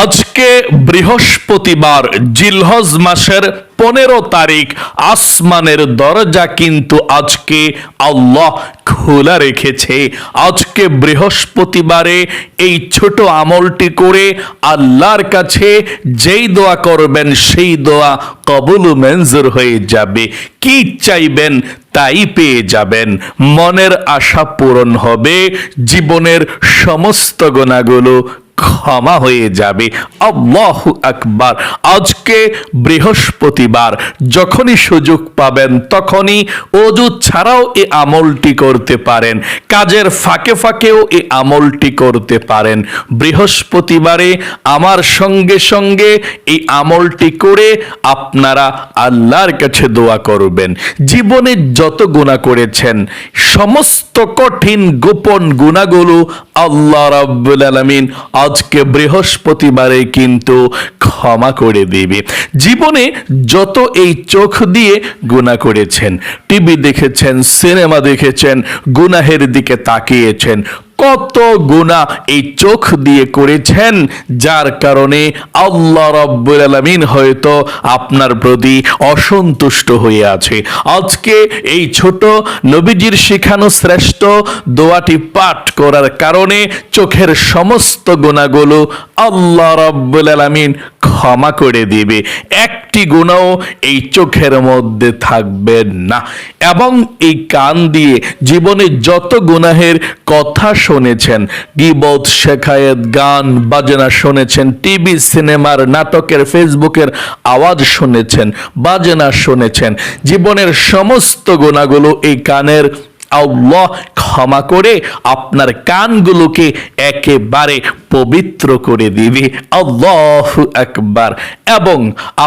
আজকে বৃহস্পতিবার জিলহজ মাসের পনেরো তারিখ, আসমানের দরজা কিন্তু আজকে আল্লাহ খোলা রেখেছে। আজকে বৃহস্পতিবারে এই ছোট আমলটি করে আল্লাহর কাছে যেই দোয়া করবেন, সেই দোয়া কবুল মঞ্জুর হয়ে যাবে। কি চাইবেন তাই পেয়ে যাবেন। মনের আশা পূরণ হবে। জীবনের সমস্ত গোনাগুলো ক্ষমা হয়ে যাবে। আল্লাহ আকবার। আজকে বৃহস্পতিবার, যখনই সুযোগ পাবেন তখনই অজু ছাড়াও এই আমলটি করতে পারেন। কাজের ফাঁকে ফাঁকেও এই আমলটি করতে পারেন। বৃহস্পতিবারে আমার সঙ্গে সঙ্গে এই আমলটি করে আপনারা আল্লাহর কাছে দোয়া করবেন। জীবনে যত গুণা করেছেন, সমস্ত কঠিন গোপন গুণাগুলো আল্লাহ রাব্বুল আলামিন আজকে বৃহস্পতিবারে কিন্তু ক্ষমা করে দেবে। জীবনে যত এই চোখ দিয়ে গুণা করেছেন, টিভি দেখেছেন, সিনেমা দেখেছেন, গুনাহের দিকে তাকিয়েছেন কত গুণা এই চোখ দিয়ে করেছেন, যার কারণে আল্লাহ রব্বুল আলমিন হয়তো আপনার প্রতি অসন্তুষ্ট হয়ে আছে। আজকে এই ছোট নবীজির শিখানো শ্রেষ্ঠ দোয়াটি পাঠ করার কারণে চোখের সমস্ত গুণাগুলো আল্লাহ রব্বুল আলমিন ক্ষমা করে দিবে। একটি গুণাও এই চোখের মধ্যে থাকবে না। এবং এই কান দিয়ে জীবনে যত গুনাহের কথা শুনেছেন। গিবত শেখায়েত গান বাজনা শুনেছেন। টিভি সিনেমার নাটকের ফেসবুকের আওয়াজ শুনেছেন, বাজনা শুনেছেন। জীবনের সমস্ত গোনাগুলো এই কানের আল্লাহ ক্ষমা করে আপনার কানগুলোকে একেবারে পবিত্র করে দিবে। আল্লাহ একবার এবং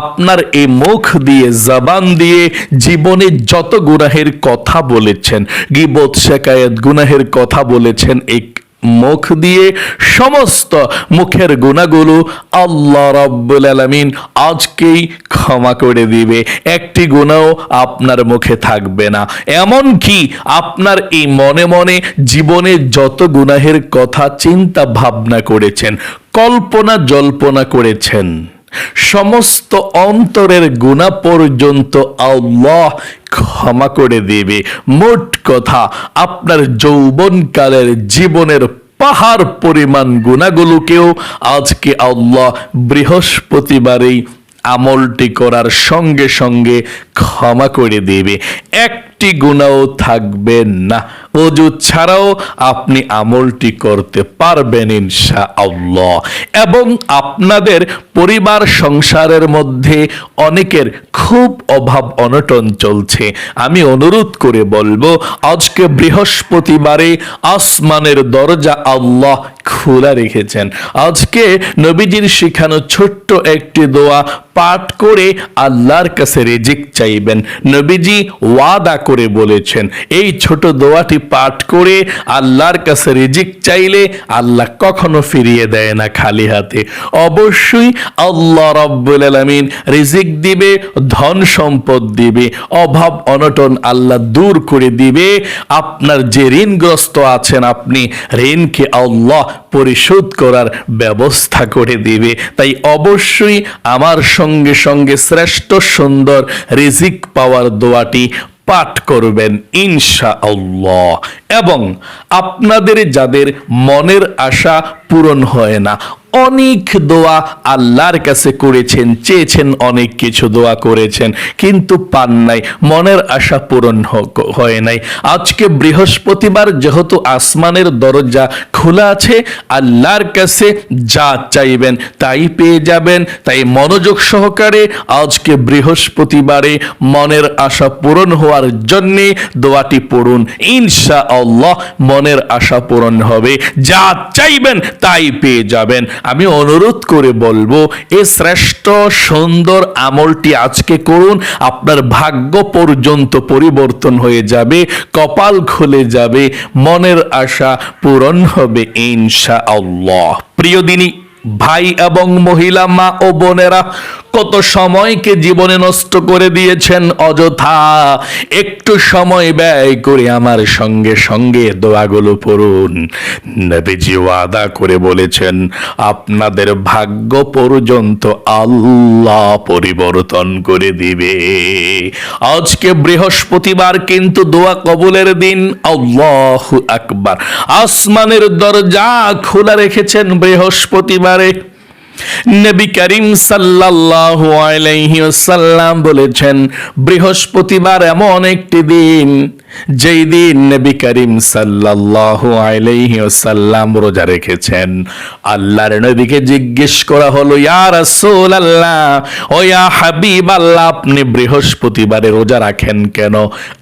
আপনার এই মুখ দিয়ে, জবান দিয়ে জীবনে যত গুনাহের কথা বলেছেন, গিবত শেখায়ত গুনাহের কথা বলেছেন, এই মুখ দিয়ে সমস্ত মুখের গুণাগুলো আল্লাহ রাব্বুল আলামিন আজকেই ক্ষমা করে দিবে। একটি গুণাও আপনার মুখে থাকবে না। এমন কি আপনার এই মনে মনে জীবনে যত গুনাহের কথা চিন্তা ভাবনা করেছেন, কল্পনা জল্পনা করেছেন। সমস্ত অন্তরের গুণা পর্যন্ত আল্লাহ ক্ষমা করে দেবে। মোট কথা, আপনার যৌবনকালের জীবনের পাহাড় পরিমাণ গুণাগুলোকেও আজকে আল্লাহ বৃহস্পতিবারেই আমলটি করার সঙ্গে সঙ্গে ক্ষমা করে দেবে। একটি গুণাও থাকবে না। অজু ছাড়াও আপনি আমলটি করতে পারবেন ইনশা আল্লাহ এবং আপনাদের পরিবার সংসারের মধ্যে অনেকের খুব অভাব অনটন চলছে। আমি অনুরোধ করে বলব, আজকে বৃহস্পতিবারে আসমানের দরজা আল্লাহ খোলা রেখেছেন। আজকে নবীজির শিখানো ছোট্ট একটি দোয়া পাঠ করে আল্লাহর কাছে রেজিক চাইবেন। নবীজি ওয়াদা করে বলেছেন, এই ছোট দোয়াটি পাঠ করে আল্লাহর কাছে রিজিক চাইলে আল্লাহ কখনো ফিরিয়ে দেয় না খালি হাতে। অবশ্যই আল্লাহ রব্বুল আলমিন রিজিক দিবে, ধন সম্পদ দিবে, অভাব অনটন আল্লাহ দূর করে দিবে। আপনার যে ঋণগ্রস্ত আছেন আপনি, ঋণকে আল্লাহ পরিশোধ করার ব্যবস্থা করে দিবে। তাই অবশ্যই আমার সঙ্গে সঙ্গে শ্রেষ্ঠ সুন্দর রিজিক পাওয়ার দোয়াটি পাঠ করবেন ইনশা আল্লাহ এবং আপনাদের যাদের মনের আশা পূরণ হয় না। অনেক দোয়া আল্লাহর কাছে করেছেন, চেয়েছেন, অনেক কিছু দোয়া করেছেন, কিন্তু পান নাই। মনের আশা পূরণ হয় নাই। আজকে বৃহস্পতিবার যেহেতু আসমানের দরজা খোলা আছে, আল্লাহর কাছে যা চাইবেন তাই পেয়ে যাবেন। তাই মনোযোগ সহকারে আজকে বৃহস্পতিবারে মনের আশা পূরণ হওয়ার জন্যে দোয়াটি পড়ুন। ইনশা আল্লাহ মনের আশা পূরণ হবে। যা চাইবেন তাই পেয়ে যাবেন। আমি অনুরোধ করে বলব, এ শ্রেষ্ঠ সুন্দর আমলটি আজকে করুন, আপনার ভাগ্য পর্যন্ত পরিবর্তন হয়ে যাবে, কপাল খুলে যাবে, মনের আশা পূরণ হবে ইনশা আল্লাহ প্রিয় দিনী ভাই এবং মহিলা, মা ও বোনেরা, কত সময়কে জীবনে নষ্ট করে দিয়েছেন অযথা। একটু সময় ব্যয় করে আমার সঙ্গে সঙ্গে দোয়াগুলো পড়ুন। নবীজি ওয়াদা করে বলেছেন, আপনাদের ভাগ্য পর্যন্ত আল্লাহ পরিবর্তন করে দিবে। আজকে বৃহস্পতিবার কিন্তু দোয়া কবুলের দিন। আল্লাহ আকবার। আসমানের দরজা খোলা রেখেছেন বৃহস্পতিবারে। নবী করিম সাল্লাল্লাহু আলাইহি ওয়াসাল্লাম বলেছেন বৃহস্পতিবার এমন একটি দিন যেই দিন নবী করিম সাল্লাল্লাহু আলাইহি ওয়াসাল্লাম রোজা রেখেছেন, আল্লাহর নবীকে জিজ্ঞেস করা হলো, ইয়া রাসূলুল্লাহ, ও ইয়া হাবিব আল্লাহ আপনি বৃহস্পতিবারে রোজা রাখেন কেন?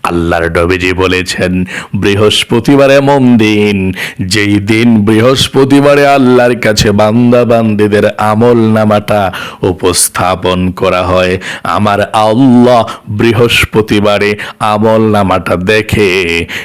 আল্লাহর নবীজি বলেছেন, বৃহস্পতিবার এমন দিন, যেই দিন বৃহস্পতিবারে আল্লাহর কাছে বান্দা বান্দিদের আমল নামাটা উপস্থাপন করা হয়। আমার আল্লাহ বৃহস্পতিবারে আমল নামাটা দেখে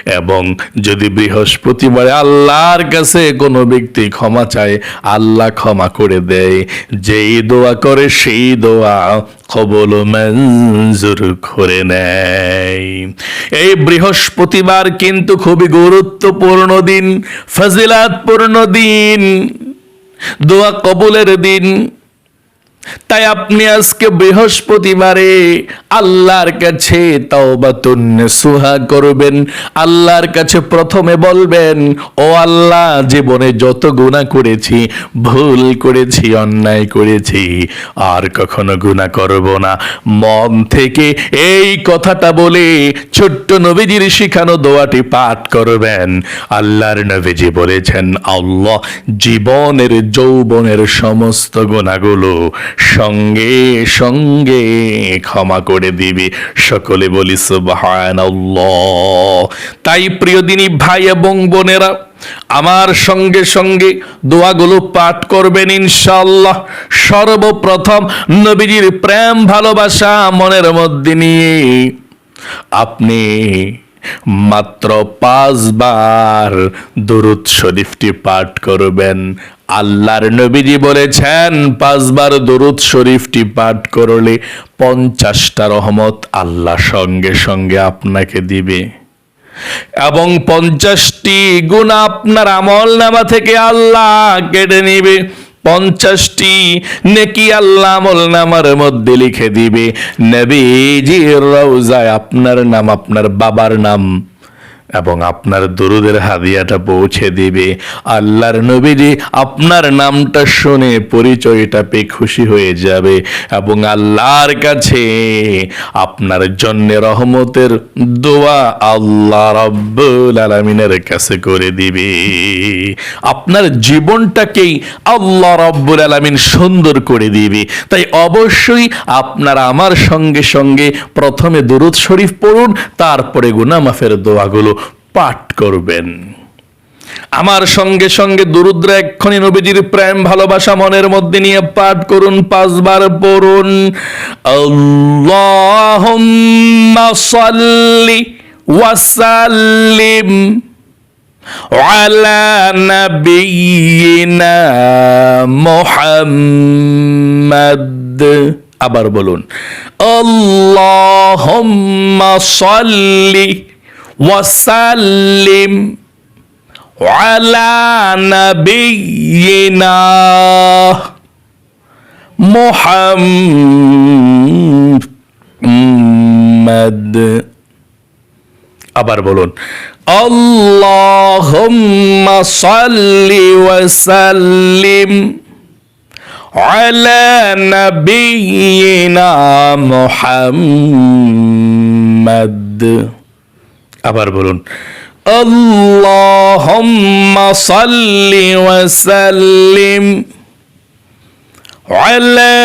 এবং যদি বৃহস্পতিবারে আল্লাহর কাছে কোনো ব্যক্তি ক্ষমা চায়, আল্লাহ ক্ষমা করে দেয়। যেই দোয়া করে, সেই দোয়া কবল মঞ্জুর করে নেয়। এই বৃহস্পতিবার কিন্তু খুবই গুরুত্বপূর্ণ দিন, ফজিলাতপূর্ণ দিন, দোয়া কবুলের দিন। তাই আপনি আজকে বৃহস্পতিবারে আল্লাহর কাছে সুহা করবেন, আল্লাহর কাছে প্রথমে বলবেন, ও আল্লাহ, জীবনে যত গুনাহ করেছি, ভুল করেছি, অন্যায় করেছি, আর কখনো গুনাহ করব না। মন থেকে এই কথাটা বলে ছোট্ট নবীজির শিখানো দোয়াটি পাঠ করবেন। আল্লাহর নবীজি বলেছেন, আল্লাহ জীবনের যৌবনের সমস্ত গুণাগুলো সঙ্গে সঙ্গে ক্ষমা করে দিবে। সকলে বলি, সুবহানাল্লাহ। তাই প্রিয় দিনী ভাই এবং বোনেরা, আমার সঙ্গে সঙ্গে দোয়াগুলো পাঠ করবেন ইনশাল্লাহ সর্বপ্রথম নবীজির প্রেম, ভালোবাসা মনের মধ্যে নিয়ে আপনি মাত্র পাঁচবার দুরুদ শরীফটি পাঠ করবেন। আল্লাহর নবীজি বলেছেন, পাঁচবার দরুদ শরীফটি পাঠ করলে পঞ্চাশটা রহমত আল্লাহ সঙ্গে সঙ্গে আপনাকে দিবে। এবং পঞ্চাশটি গুণ আপনার আমল নামা থেকে আল্লাহ কেটে নিবে। পঞ্চাশটি নেকি আল্লাহ আমল নামার মধ্যে লিখে দিবে, নবীজির রওজায় আপনার নাম, আপনার বাবার নাম। এবং আপনার দরুদের হাদিয়াটা পৌঁছে দিবে। আল্লাহর নবীজি আপনার নামটা শুনে পরিচয়টা পেয়ে খুশি হয়ে যাবে এবং আল্লাহর কাছে আপনার জন্য রহমতের দোয়া আল্লাহ রব্বুল আলমিনের কাছে করে দিবে। আপনার জীবনটাকেই আল্লাহ রব্বুল আলমিন সুন্দর করে দিবে। তাই অবশ্যই আপনার আমার সঙ্গে সঙ্গে প্রথমে দরুদ শরীফ পড়ুন, তারপরে গুনামাফের দোয়াগুলো পাঠ করবেন। আমার সঙ্গে সঙ্গে দুরুদ্রা এক্ষণে নবীজির প্রেম, ভালোবাসা মনের মধ্যে নিয়ে পাঠ করুন, পাঁচবার পড়ুন। আল্লাহুম্মা সাল্লি ওয়াসাল্লিম আলা নাবিয়িনা মুহাম্মাদ। আবার বলুন, আল্লাহুম্মা সাল্লি ওয়াসাল্লিম على نبينا محمد আবার বলুন আল্লাহুম্মা সাল্লি ওয়া সাল্লিম على نبينا محمد আবার বলুন আল্লাহুম্মা সাল্লি ওয়া সাল্লিম على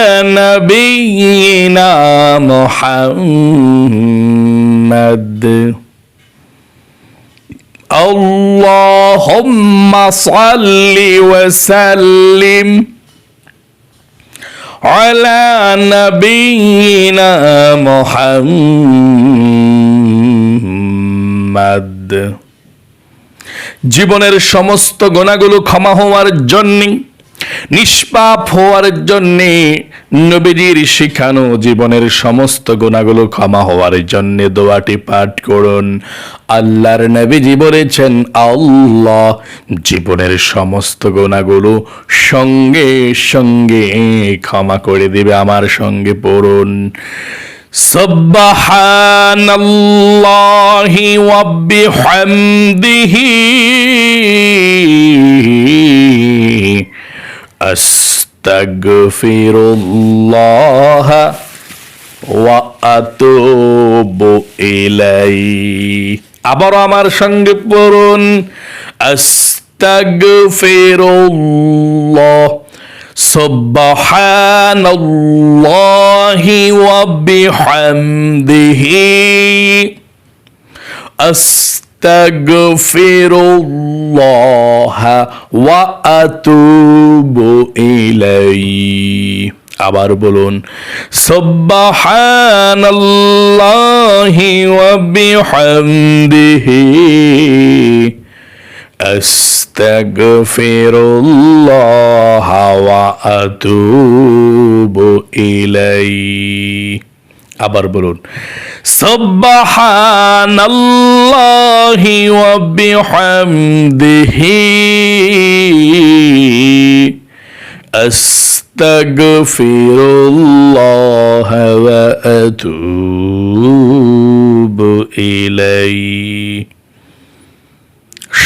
نبينا محمد اللهم صل وسلم على نبينا محمد জীবনের সমস্ত গোনাগুলো ক্ষমা হওয়ার জন্য, নিষ্পাপ হওয়ার জন্যে, নবীজির শিখানো জীবনের সমস্ত গুণাগুলো ক্ষমা হওয়ার জন্য দোয়াটি পাঠ করুন। আল্লাহর নবীজি বলেছেন, আল্লাহ জীবনের সমস্ত গুণাগুলো সঙ্গে সঙ্গে ক্ষমা করে দিবে, আমার সঙ্গে পড়ুন। سبحان الله وبحمده أستغفر الله وأتوب إليه আবার আমার সঙ্গে পড়ুন আস্তাগফিরুল্লাহ সুবহানাল্লাহি ওয়া বিহামদিহি আস্তাগফিরুল্লাহ ওয়া আতুবু ইলাইহি আবার বলুন সুবহানাল্লাহি ওয়া বিহামদিহি আস্তাগফিরুল্লাহ ওয়া আতুবু ইলাইহি আবার বলুন সুবহানাল্লাহি ওয়া বিহামদিহি আস্তাগফিরুল্লাহ ওয়া আতুবু ইলাইহি.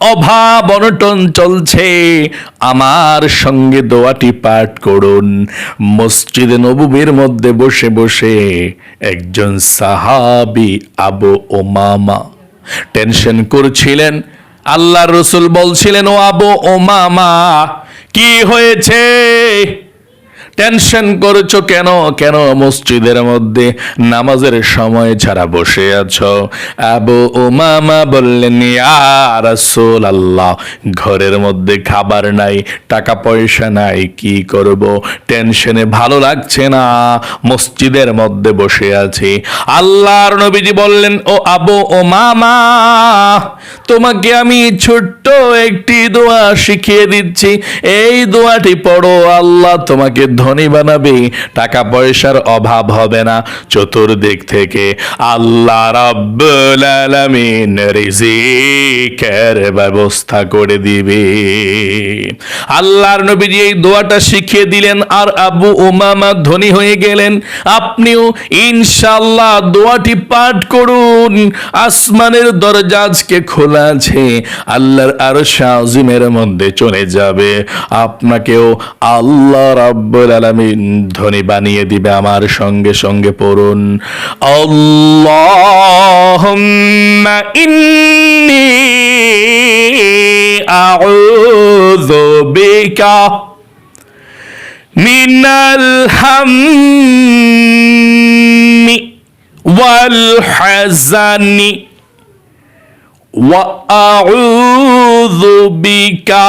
অভাব অনটন চলছে। আমার সঙ্গে দোয়াটি পাঠ করুন। মসজিদে নবুবের মধ্যে বসে বসে একজন সাহাবি আবু ওমামা টেনশন করছিলেন। আল্লাহ রসুল বলছিলেন, ও আবু ওমামা কি হয়েছে? টেনশন করছ কেন? কেন মসজিদের মধ্যে নামাজের সময় ছাড়া বসে আছো? আবু উমামা বললেন রাসূল আল্লাহ ঘরের মধ্যে খাবার নাই, টাকা পয়সা নাই, কি করব? টেনশনে ভালো লাগছে না, মসজিদের মধ্যে বসে আছি। আল্লাহর নবীজি বললেন, ও আবু ওমামা তোমাকে আমি ছোট্ট একটি দোয়া শিখিয়ে দিচ্ছি। এই দোয়াটি পড়ো, আল্লাহ তোমাকে ধনী বানাবে, টাকা পয়সার অভাব হবে না। চতুর্দিক থেকে আল্লাহ রাব্বুল ব্যবস্থা করে দিবে। আল্লাহর নবীজি এই দোয়াটা শিখিয়ে দিলেন আর আবু ধনী হয়ে গেলেন। আপনিও ইনশাআল্লাহ দোয়াটি পাঠ করুন। আসমানের দরজা আজকে খোলা আছে, আল্লাহর আরও আজিমের মধ্যে চলে যাবে। আপনাকেও আল্লাহ রাব্বুল আলামিন ধ্বনি বানিয়ে দিবে আমার সঙ্গে সঙ্গে পড়ুন। আল্লাহুম্মা ইন্নি আউযু বিকা মিনাল হাম্মি ওয়াল হাজানি ওয়া আউযু বিকা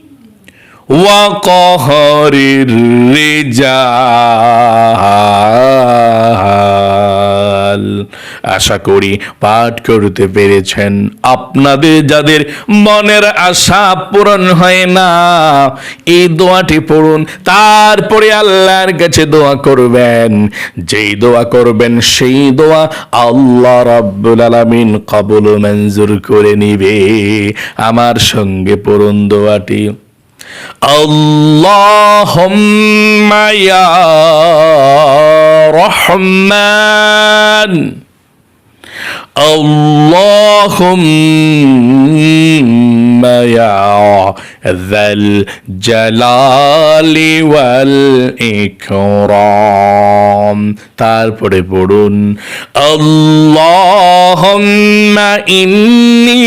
وقهر الرجال আশা করি পাঠ করতে পেরেছেন আপনাদের যাদের মনের আশা পূরণ হয় না এই দোয়াটি পড়ুন তারপরে আল্লাহর কাছে দোয়া করবেন যেই দোয়া করবেন সেই দোয়া আল্লাহ রাব্বুল আলামিন কবুল মঞ্জুর করে নিবে আমার সঙ্গে পড়ুন দোয়াটি اللهم يا رحمن اللهم يا ذا الجلال والإكرام তারপরে পড়ুন اللهم إني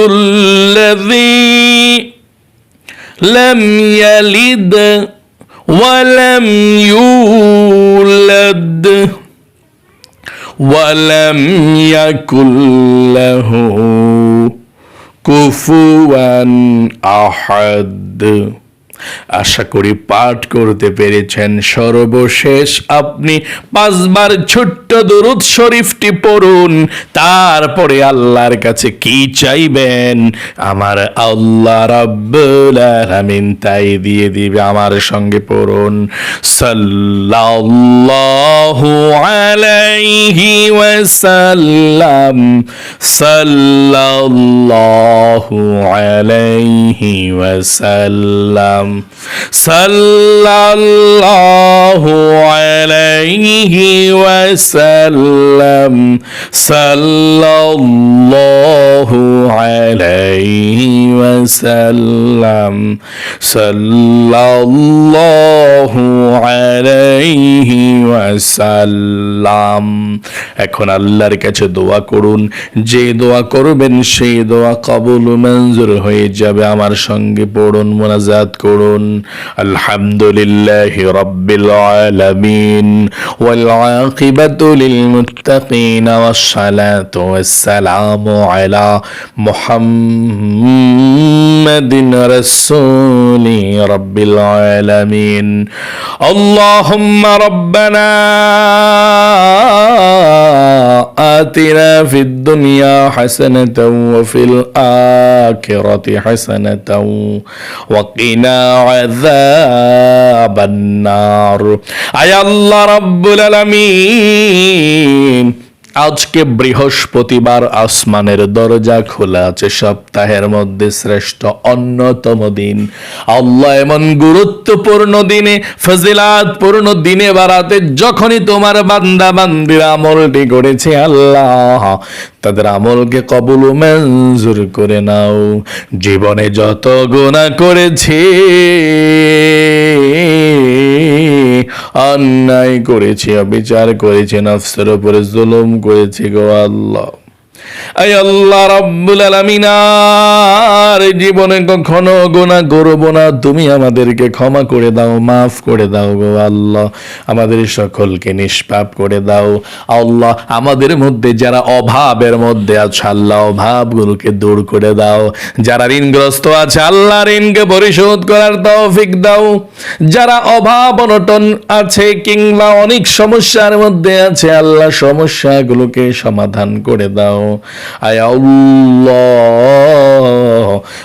الذي لم يلد ولم يولد ولم يكن له كفوا أحد. আশা করি পাঠ করতে পেরেছেন সর্বশেষ। আপনি পাঁচবার ছোট্ট দরুদ শরীফটি পড়ুন, তারপরে আল্লাহর কাছে কি চাইবেন? আমার আল্লাহ আলামিন তাই দিয়ে দিবে, আমার সঙ্গে পড়ুন। সাল্লাল্লাহু আলাইহি ওয়াসাল্লাম, সাল্লাল্লাহু আলাইহি ওয়াসাল্লাম। um, সাল্লাল্লাহু আলাইহি ওয়াসাল্লাম, সাল্লাল্লাহু আলাইহি ওয়াসাল্লাম, সাল্লাল্লাহু আলাইহি ওয়াসাল্লাম। এখন আল্লাহর কাছে দোয়া করুন, যে দোয়া করবেন সেই দোয়া কবুল মঞ্জুর হয়ে যাবে। আমার সঙ্গে পড়ুন, মোনাজাত করুন। আলহামদুলিল্লাহ রব্বিল আলামিন ওয়াল আকিবাতু লিল মুত্তাকিন ওয়াস সালাতু ওয়াস محمد رسول رب العالمين. اللهم ربنا آتنا في الدنيا حسنة وفي الآخرة حسنة وقنا عذاب النار. أي الله رب العالمين. আজকে বৃহস্পতিবার আসমানের দরজা খোলা আছে। সপ্তাহের মধ্যে শ্রেষ্ঠ অন্যতম দিন। আল্লাহ এমন গুরুত্বপূর্ণ দিনে, ফজিলাতপূর্ণ দিনে বাড়াতে যখনই তোমার বান্দা বান্দির আমলটি করেছে, আল্লাহ তাদের আমলকে কবুল মঞ্জুর করে নাও। জীবনে যত গুণা করেছে অন্যায় করেছে অবিচার করেছে নফসের উপরে জুলুম করেছে গো আল্লাহ। আল্লাহ রাব্বুল আলামিন জীবনে কখনো গোনা করব না। তুমি আমাদেরকে ক্ষমা করে দাও, মাফ করে দাও গো আল্লাহ। আমাদের সকলকে নিষ্পাপ করে দাও। আল্লাহ, আমাদের মধ্যে যারা অভাবের মধ্যে আছে, আল্লাহ অভাবগুলোকে দূর করে দাও। যারা ঋণগ্রস্ত আছে, আল্লাহ ঋণকে পরিশোধ করার তৌফিক দাও। যারা অভাব অনটন আছে, কিংবা অনেক সমস্যার মধ্যে আছে, আল্লাহ সমস্যাগুলোকে সমাধান করে দাও। আয়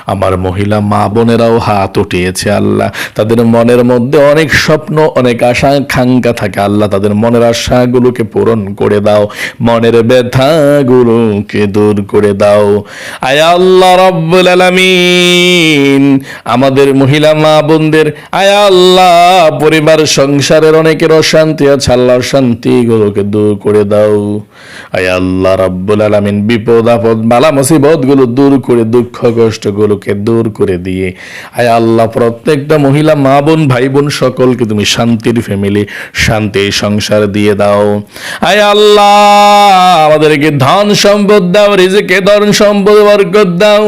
আমার মহিলা মা বোনেরাও হাত উঠিয়েছে আল্লাহ। তাদের মনের মধ্যে অনেক স্বপ্ন, অনেক আশা, আকাঙ্ক্ষা থাকে। আল্লাহ তাদের মনের আশাগুলোকে পূরণ করে দাও। মনের ব্যথাগুলোকে দূর করে দাও। আয় আল্লাহ রব্বুল আলামিন, আমাদের মহিলা মা বোনদের, আয় আল্লাহ পরিবার, সংসারের অনেকের অশান্তি আছে। আল্লাহ শান্তিগুলোকে দূর করে দাও। আয় আল্লাহ রাব্বুল আলামিন বিপদ আপদ বালা মুসিবতগুলো দূর করে, দুঃখ কষ্ট গুলোকে দূর করে দিয়ে। আয় আল্লাহ, প্রত্যেকটা মহিলা, মা বোন, ভাই বোন সকলকে তুমি শান্তির ফ্যামিলি শান্তির সংসার দিয়ে দাও। আয় আল্লাহ, আমাদেরকে ধন সম্পদ দাও রিজিকে ধন সম্পদ বরকত দাও।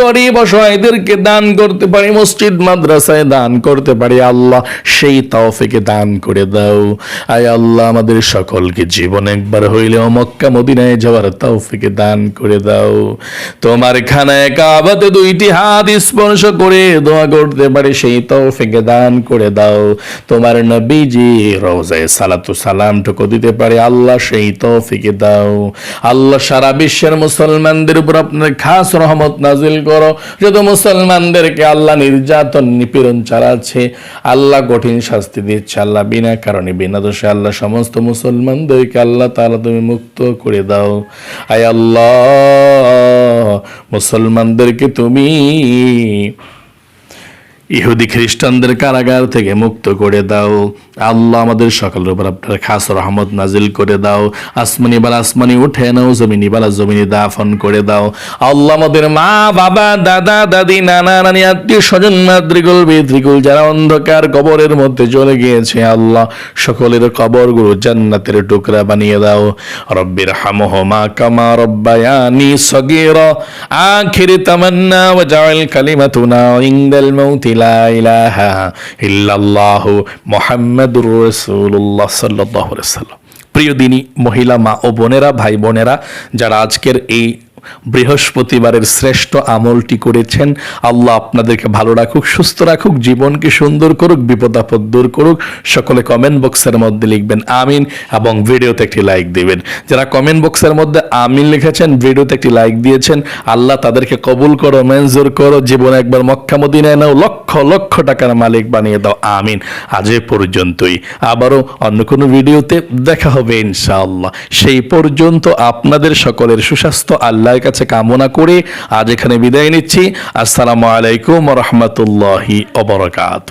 গরিব অসহায়দেরকে দান করতে পারি, মসজিদ, মাদ্রাসায় দান করতে পারি, আল্লাহ সেই তৌফিকে দান করে দাও। আয় আল্লাহ, আমাদের সকলকে জীবন একবার হইলেও মক্কা, মদিনায় যাওয়ার তৌফিকে দান করে দাও। তোমার খানায় কাবাতে দুইটি হাত স্পর্শ করে দোয়া করতে পারে, সেই তৌফিকে দান করে দাও। তোমার নবীজি রোজায় সালাতু সালামটুকু দিতে পারে, আল্লাহ সেই তৌফিকে দাও। আল্লাহ সারা বিশ্বের মুসলমানদের উপর আপনার খাস রহমত নাজিল করো। যত মুসলমানদেরকে আল্লাহ নির্যাতন, নিপীড়ন চালাচ্ছে, আল্লাহ কঠিন শাস্তি দিচ্ছে, আল্লাহ বিনা কারণে, বিনা দোষে আল্লাহ সমস্ত মুসলমানদেরকে আল্লাহ তাআলা তুমি মুক্ত করে দাও। আয় আল্লাহ মুসলমানদেরকে তুমি ইহুদি খ্রিস্টানদের কারাগার থেকে মুক্ত করে দাও। আল্লাহ আমাদের সকলের উপর আপনার খাস রহমত নাজিল করে দাও। আসমানি বালা আসমানি উঠে নাও, জমিনি বালা জমিনি দাফন করে দাও। আল্লাহ আমাদের মা, বাবা, দাদা, দাদি, নানা, নানি, আত্মীয় স্বজন মাতৃকুল বিদ্রিকুল যারা অন্ধকার কবরের মধ্যে চলে গিয়েছে, আল্লাহ সকলের কবরগুলো জান্নাতের টুকরা বানিয়ে দাও। রব্বির হামহমা কামা রব্বায়ানি সগীরা। আখির তামান্না ওয়াজআল কালিমাতুনা ইনদাল মাউতি প্রিয় দিনী মহিলা মা ও বোনেরা ভাই বোনেরা যারা আজকের এই বৃহস্পতিবারের শ্রেষ্ঠ আমলটি করেছেন। আল্লাহ আপনাদেরকে ভালো রাখুক, সুস্থ রাখুক, জীবনকে সুন্দর করুক বিপদ আপদ দূর করুক। সকলে কমেন্ট বক্সের মধ্যে লিখবেন আমিন এবং ভিডিওতে একটি লাইক দিবেন। যারা কমেন্ট বক্সের মধ্যে আমিন লিখেছেন, ভিডিওতে একটি লাইক দিয়েছেন, আল্লাহ তাদেরকে কবুল করো, মঞ্জুর করো, জীবনে একবার মক্কা নাও, লক্ষ লক্ষ টাকার মালিক বানিয়ে দাও, আমিন। আজ পর্যন্তই। আবারও অন্য কোনো ভিডিওতে দেখা হবে ইনশাআল্লাহ। সেই পর্যন্ত আপনাদের সকলের সুস্বাস্থ্য আল্লাহর কাছে কামনা করে আজ এখানে বিদায় নিচ্ছি। আসসালামু আলাইকুম রহমতুল্লাহি অবরকাত